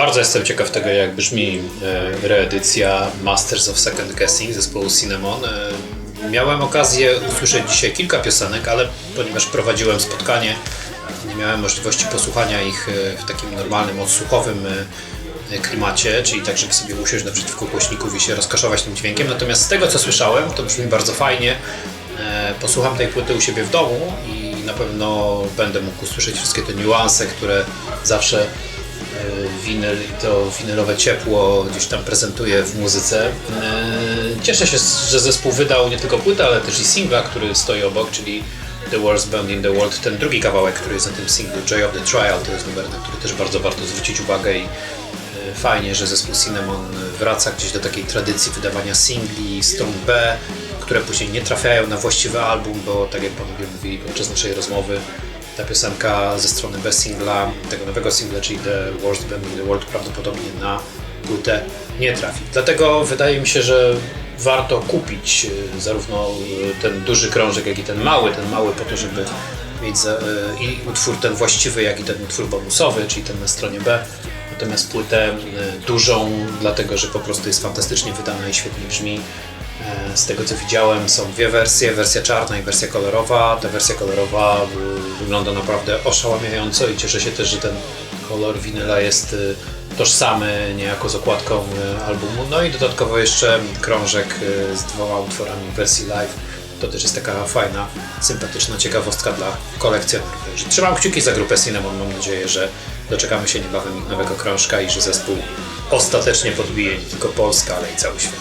Bardzo jestem ciekaw tego, jak brzmi e, reedycja Masters of Second Guessing zespołu Cinnamon. E, Miałem okazję usłyszeć dzisiaj kilka piosenek, ale ponieważ prowadziłem spotkanie, nie miałem możliwości posłuchania ich e, w takim normalnym, odsłuchowym klimacie, czyli tak, żeby sobie usiąść naprzeciwko głośników i się rozkoszować tym dźwiękiem. Natomiast z tego, co słyszałem, to brzmi bardzo fajnie. Posłucham tej płyty u siebie w domu i na pewno będę mógł usłyszeć wszystkie te niuanse, które zawsze winyl i to winylowe ciepło gdzieś tam prezentuje w muzyce. E, Cieszę się, że zespół wydał nie tylko płytę, ale też i singla, który stoi obok, czyli The Worst Band in the World. Ten drugi kawałek, który jest na tym singlu, Joy of the Trial, to jest numer, na który też bardzo warto zwrócić uwagę i e, fajnie, że zespół Cinnamon wraca gdzieś do takiej tradycji wydawania singli, stron B, które później nie trafiają na właściwy album, bo tak jak panowie mówili podczas naszej rozmowy, ta piosenka ze strony B singla, tego nowego singla, czyli The Worst Band in the World prawdopodobnie na płytę nie trafi. Dlatego wydaje mi się, że warto kupić y, zarówno y, ten duży krążek, jak i ten mały, ten mały po to, żeby mieć y, i utwór ten właściwy, jak i ten utwór bonusowy, czyli ten na stronie B. Natomiast płytę dużą, dlatego że po prostu jest fantastycznie wydana i świetnie brzmi. E, Z tego co widziałem są dwie wersje, wersja czarna i wersja kolorowa. Ta wersja kolorowa y, wygląda naprawdę oszałamiająco i cieszę się też, że ten kolor winyla jest y, tożsamy niejako z okładką albumu. No i dodatkowo jeszcze krążek z dwoma utworami w wersji live. To też jest taka fajna, sympatyczna ciekawostka dla kolekcjonerów. Także Trzymam kciuki za grupę Cinnamon. Mam nadzieję, że doczekamy się niebawem ich nowego krążka i że zespół ostatecznie podbije nie tylko Polskę, ale i cały świat.